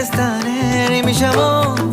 গুলিস্তানের মিশাবো